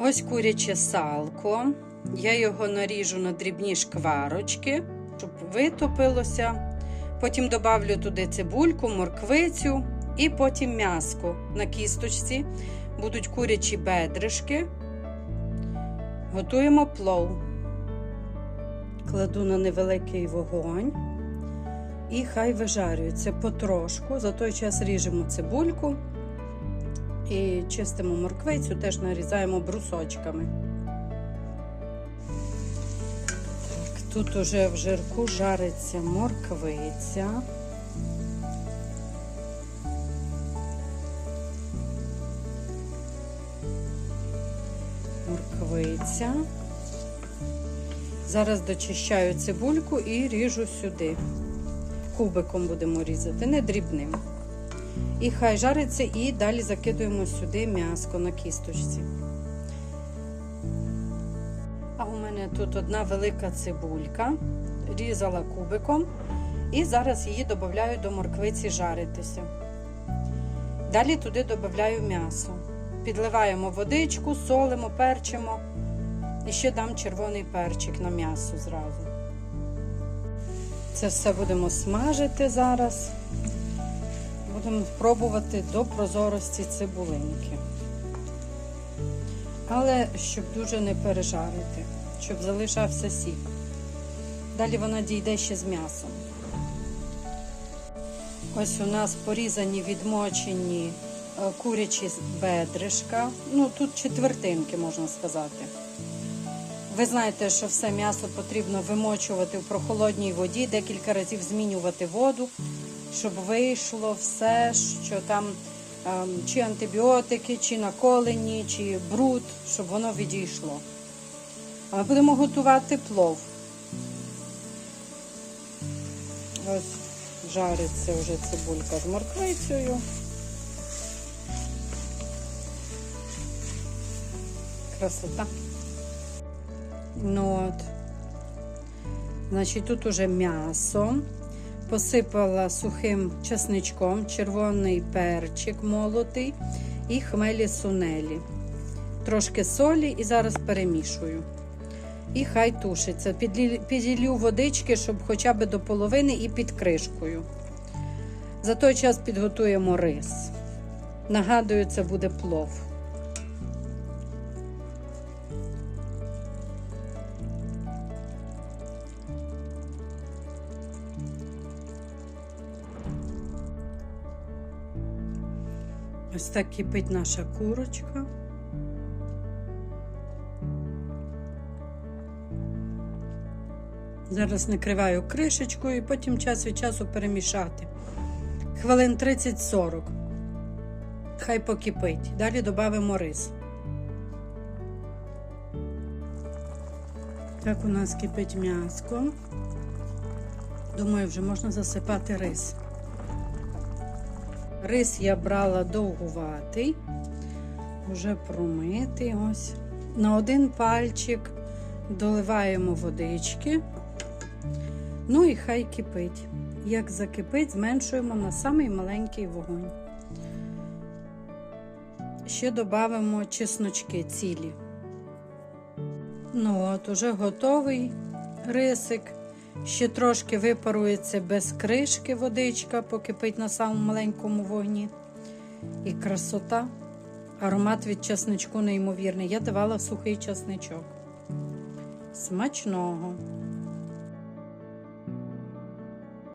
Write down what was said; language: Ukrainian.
Ось куряче салко. Я його наріжу на дрібні шкварочки, щоб витопилося. Потім добавлю туди цибульку, морквицю і потім м'яско на кісточці. Будуть курячі бедришки. Готуємо плов. Кладу на невеликий вогонь. І хай вижарюється потрошку. За той час ріжемо цибульку і чистимо морквицю, теж нарізаємо брусочками. Так, тут уже в жирку жариться морквиця. Морквиця. Зараз дочищаю цибульку і ріжу сюди. Кубиком будемо різати, не дрібним. І хай жариться, і далі закидуємо сюди м'яско на кісточці. А у мене тут одна велика цибулька, різала кубиком, і зараз її додаю до морквиці жаритися. Далі туди додаю м'ясо. Підливаємо водичку, солимо, перчимо. І ще дам червоний перчик на м'ясо зразу. Це все будемо смажити зараз. Будемо пробувати до прозорості цибулинки. Але щоб дуже не пережарити, щоб залишався сік. Далі вона дійде ще з м'ясом. Ось у нас порізані відмочені е, курячі бедришка. Ну, тут четвертинки, можна сказати. Ви знаєте, що все м'ясо потрібно вимочувати в прохолодній воді, декілька разів змінювати воду, щоб вийшло все, що там ем, чи антибіотики, чи наколені, чи бруд, щоб воно відійшло. А ми будемо готувати плов. Ось жариться вже цибулька з морквицею. Красота. Ну от. Значить, тут уже м'ясо. Посипала сухим чесничком, червоний перчик молотий і хмелі сунелі. Трошки солі і зараз перемішую. І хай тушиться. Піділю водички, щоб хоча б до половини і під кришкою. За той час підготуємо рис. Нагадую, це буде плов. Ось так кипить наша курочка. Зараз накриваю кришечкою і потім час від часу перемішати. Хвилин 30-40. Хай покипить. Далі додамо рис. Так у нас кипить м'яско. Думаю, вже можна засипати рис. Рис я брала довгуватий, вже промитий. Ось. На один пальчик доливаємо водички. Ну і хай кипить. Як закипить, зменшуємо на самий маленький вогонь. Ще додамо чесночки цілі. Ну от, уже готовий рисик. Ще трошки випарується без кришки водичка, покипить на самому маленькому вогні. І красота. Аромат від чесничку неймовірний. Я давала сухий чесничок. Смачного.